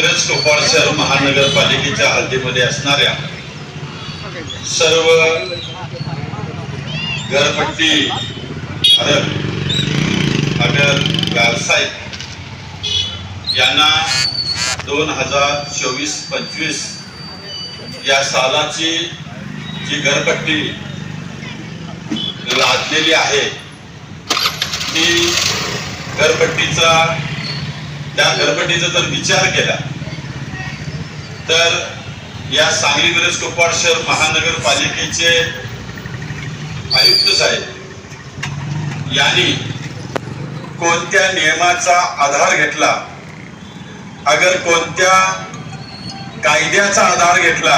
मिरज कोपाळ शहर महानगरपालिकेच्या हद्दीमध्ये असणाऱ्या सर्व घरपट्टी हरक अगर व्यावसायिक यांना दोन हजार चोवीस पंचवीस या सालाची जी घरपट्टी लादलेली आहे ती घरपट्टीचा त्या घरपट्टीचा जर विचार केला तर या सांगली मिरज कोपाड शहर महानगरपालिकेचे आयुक्त साहेब यांनी कोणत्या नियमाचा आधार घेतला? अगर कोणत्या कायद्याचा आधार घेतला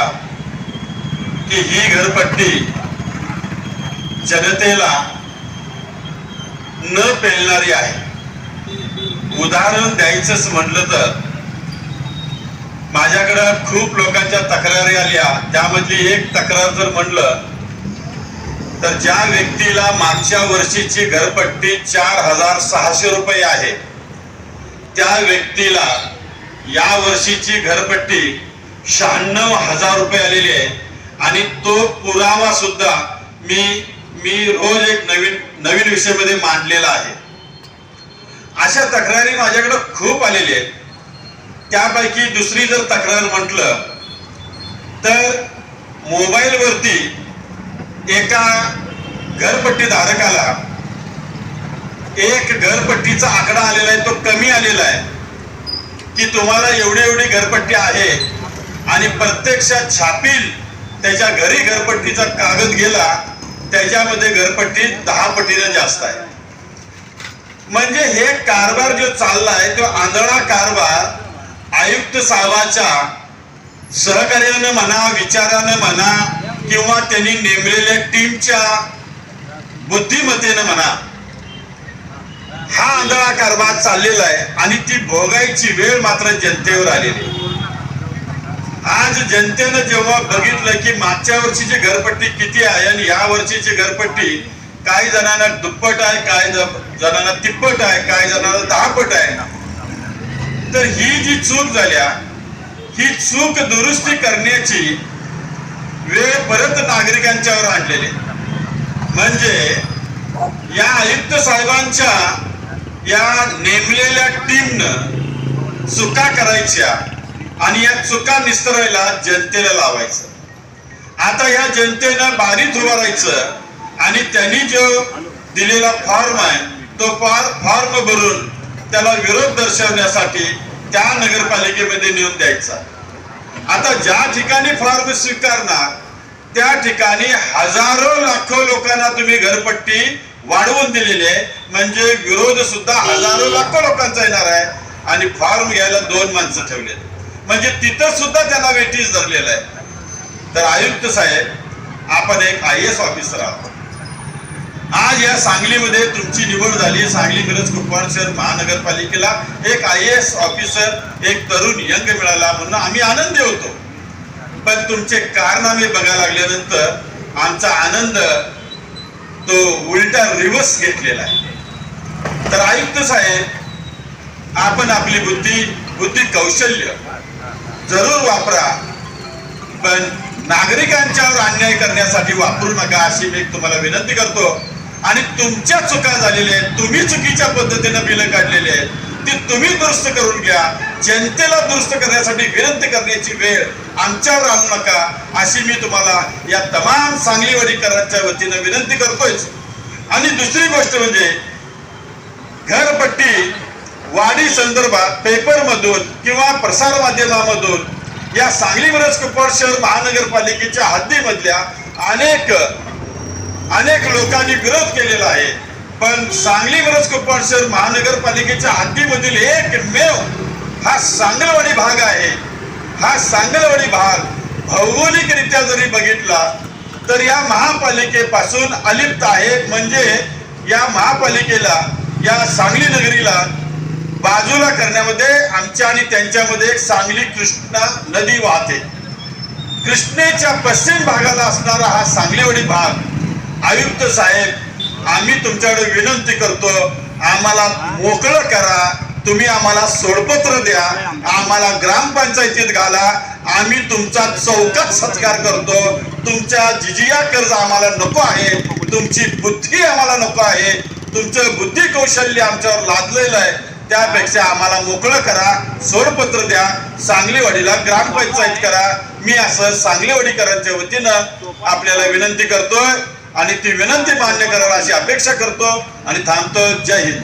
की ही घरपट्टी जनतेला न पेलणारी आहे? उदाहरण द्यायचंच म्हटलं तर माझ्याकडं खूप लोकांच्या तक्रारी आल्या. त्यामधली एक तक्रार जर म्हणलं तर ज्या व्यक्तीला मागच्या वर्षीची घरपट्टी चार हजार सहाशे रुपये आहे त्या व्यक्तीला या वर्षीची घरपट्टी शहाण्णव हजार रुपये आलेली आहे. आणि तो पुरावा सुद्धा मी मी रोज एक नवीन नवीन विषयामध्ये मांडलेला आहे. अशा तक्रारी माझ्याकडे खूप आलेल्या आहेत. त्यापैकी दुसरी जर तक्रार म्हटलं तर मोबाईलवरती एका घरपट्टी धारकाला एक घरपट्टीचा आकडा आलेला आहे तो कमी आलेला आहे की तुम्हाला एवढी एवढी घरपट्टी आहे आणि प्रत्यक्षात छापील त्याच्या घरी घरपट्टीचा कागद गेला त्याच्यामध्ये घरपट्टी दहा पटीने जास्त आहे. म्हणजे हे कारभार जो चाललाय तो आंधळा कारभार आयुक्त साहेबाच्या सहकार्यानं म्हणा विचारानं म्हणा किंवा त्यांनी नेमलेल्या टीमच्या बुद्धिमत्तेने म्हणा हा आंधळा कारभार चाललेला आहे आणि ती भोगायची वेळ मात्र जनतेवर आलेली आज जनतेनं जेव्हा बघितलं की मागच्या वर्षीची घरपट्टी किती आहे आणि या वर्षीची घरपट्टी काही जणांना दुप्पट आहे काही जणांना तिप्पट आहे काही जणांना दहापट आहे तर ही जी चूक झाल्या ही चूक दुरुस्ती करण्याची वेळ परत नागरिकांच्यावर आणलेली. म्हणजे या आयुक्त साहेबांच्या या नेमलेल्या टीमनं चुका करायच्या आणि या चुका निस्तरायला जनतेला लावायचं. आता या जनतेनं बारीत उभारायचं आणि त्यांनी जो दिलेला फॉर्म आहे तो फार फॉर्म भरून त्याला विरोध दर्शवण्यासाठी त्या नगरपालिकेमध्ये नेऊन द्यायचा. आता ज्या ठिकाणी फॉर्म स्वीकारणार त्या ठिकाणी हजारो लाखो लोकांना तुम्ही घरपट्टी वाढवून दिलेली आहे. म्हणजे विरोध सुद्धा हजारो लाखो लोकांचा येणार आहे आणि फॉर्म घ्यायला दोन माणसं ठेवले म्हणजे तिथं सुद्धा त्यांना वेटीस धरलेलं आहे. तर आयुक्त साहेब आपण एक आय एस ऑफिसर आहोत. आज या सांगलीमध्ये तुमची निवड झाली. सांगली मिरज कुपवाड शहर महानगरपालिकेला एक आय एस ऑफिसर एक तरुण यंग मिळाला म्हणून आम्ही आनंदी होतो. पण तुमचे कारनामे बघायला लागल्यानंतर आमचा आनंद तो उलटा रिव्हर्स घेतलेला आहे. तर आयुक्त साहेब आपण आपली बुद्धी बुद्धी कौशल्य जरूर वापरा पण नागरिकांच्यावर अन्याय करण्यासाठी वापरू नका अशी मी तुम्हाला विनंती करतो. आणि तुमच्या चुका झालेल्या आहेत तुम्ही चुकीच्या पद्धतीनं बिलं काढलेली आहेत ती तुम्ही दुरुस्त करून घ्या. जनतेला दुरुस्त करण्यासाठी विनंती करण्याची वेळ आमच्यावर आणू नका अशी मी तुम्हाला या तमाम सांगलीवाडीकरांच्या वतीनं विनंती करतोय. आणि दुसरी गोष्ट म्हणजे घरपट्टी वाढी संदर्भात पेपर मधून किंवा प्रसार माध्यमामधून या सांगली मिरज कुपवाड शहर महानगरपालिकेच्या हद्दीमधल्या अनेक अनेक लोकांनी विरोध केलेला आहे. पण सांगली मिरज कुपवाड शहर महानगरपालिकेच्या हद्दीमधील एकमेव हा सांगलवाडी भाग आहे. हा सांगलवाडी भाग भौगोलिकरित्या जरी बघितला तर या महापालिकेपासून अलिप्त आहे. म्हणजे या महापालिकेला या सांगली नगरीला बाजूला करण्यामध्ये आमच्या आणि त्यांच्यामध्ये एक सांगली कृष्णा नदी वाहते. कृष्णेच्या पश्चिम भागाला असणारा हा सांगलीवाडी भाग आयुक्त साहेब आम्ही तुमच्याकडे विनंती करतो आम्हाला मोकळं करा तुम्ही आम्हाला सोडपत्र द्या आम्हाला ग्रामपंचायतीत घाला आम्ही तुमचा चौकात सत्कार करतो. तुमच्या जिजिया कर्ज आम्हाला नको आहे तुमची बुद्धी आम्हाला नको आहे तुमचं बुद्धी कौशल्य आमच्यावर लादलेलं आहे त्यापेक्षा आम्हाला मोकळं करा सोडपत्र द्या सांगलीवाडीला ग्रामपंचायत करा. मी असं सांगलीवाडीकरांच्या वतीनं आपल्याला विनंती करतोय. आणि ती विनंती मान्य करायला अशी अपेक्षा करतो आणि थांबतो. जय हिंद.